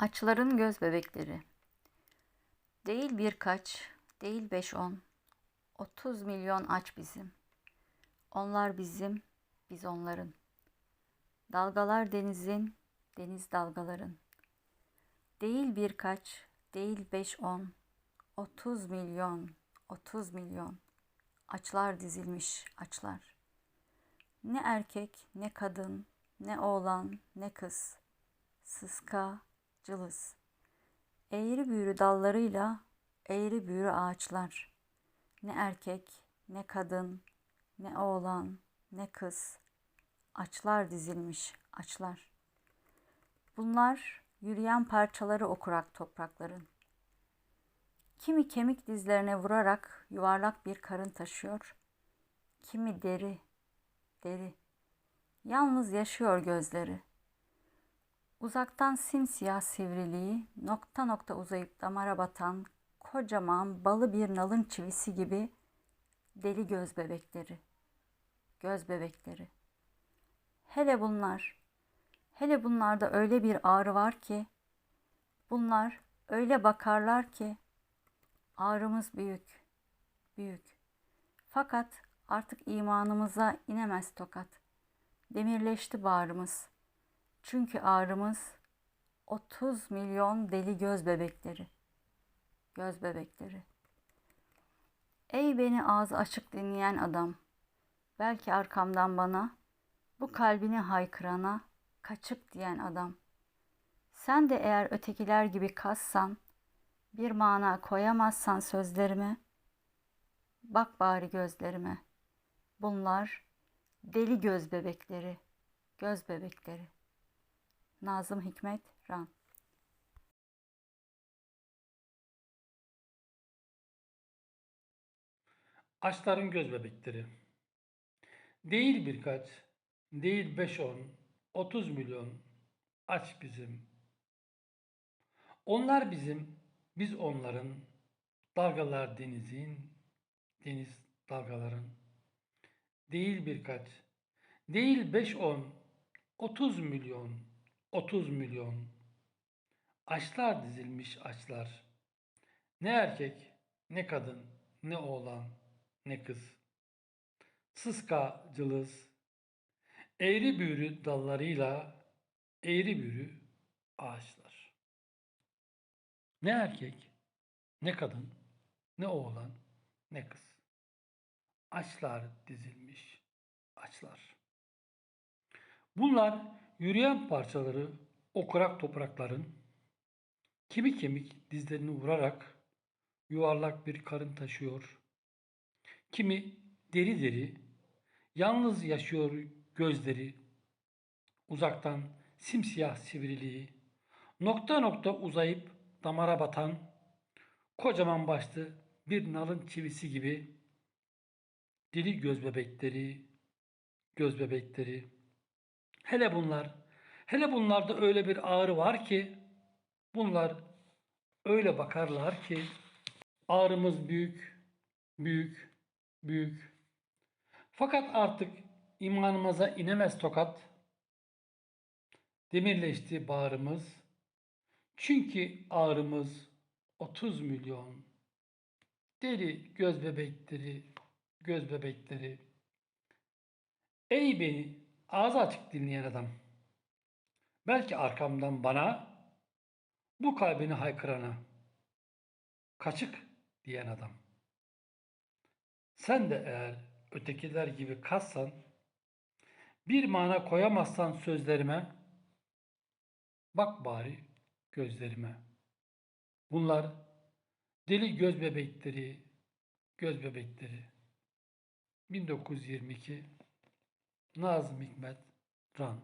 Açların göz bebekleri. Değil birkaç, değil beş on. Otuz milyon aç bizim. Onlar bizim, biz onların. Dalgalar denizin, deniz dalgaların. Değil birkaç, değil beş on. Otuz milyon, otuz milyon. Açlar dizilmiş, açlar. Ne erkek, ne kadın, ne oğlan, ne kız. Sıska, cılız. Eğri büğrü dallarıyla eğri büğrü ağaçlar. Ne erkek, ne kadın, ne oğlan, ne kız. Açlar dizilmiş, açlar. Bunlar yürüyen parçaları okurak toprakların. Kimi kemik dizlerine vurarak yuvarlak bir karın taşıyor. Kimi deri, deri. Yalnız yaşıyor gözleri. Uzaktan simsiyah sivriliği, nokta nokta uzayıp damara batan kocaman balı bir nalın çivisi gibi deli göz bebekleri. Göz bebekleri. Hele bunlar, hele bunlarda öyle bir ağrı var ki, bunlar öyle bakarlar ki, ağrımız büyük, büyük. Fakat artık imanımıza inemez tokat. Demirleşti bağrımız.'' Çünkü ağrımız 30 milyon deli göz bebekleri. Göz bebekleri. Ey beni ağzı açık dinleyen adam. Belki arkamdan bana bu kalbini haykırana kaçıp diyen adam. Sen de eğer ötekiler gibi kassan, bir mana koyamazsan sözlerime, bak bari gözlerime. Bunlar deli göz bebekleri, göz bebekleri. Nazım Hikmet Ran Açların göz bebekleri. Değil birkaç, değil beş on, otuz milyon aç bizim. Onlar bizim, biz onların, dalgalar denizin, deniz dalgaların. Değil birkaç, değil beş on, otuz milyon, otuz milyon. Açlar dizilmiş açlar. Ne erkek, ne kadın, ne oğlan, ne kız. Sıska cılız, eğri büğrü dallarıyla eğri büğrü ağaçlar. Ne erkek, ne kadın, ne oğlan, ne kız. Açlar dizilmiş, açlar. Bunlar yürüyen parçaları o kurak toprakların kimi kemik dizlerini vurarak yuvarlak bir karın taşıyor. Kimi deri deri, yalnız yaşıyor gözleri, uzaktan simsiyah sivriliği, nokta nokta uzayıp damara batan, kocaman başlı bir nalın çivisi gibi deli göz bebekleri, göz bebekleri. Hele bunlar, hele bunlarda öyle bir ağrı var ki, bunlar öyle bakarlar ki, ağrımız büyük, büyük, büyük. Fakat artık imanımıza inemez tokat. Demirleşti bağrımız. Çünkü ağrımız 30 milyon. Deli göz bebekleri, göz bebekleri. Ey beni ağzı açık dinleyen adam. Belki arkamdan bana bu kalbini haykırana kaçık diyen adam. Sen de eğer ötekiler gibi kassan, bir mana koyamazsan sözlerime, bak bari gözlerime. Bunlar deli göz bebekleri, göz bebekleri. 1922 Nazım Hikmet Ran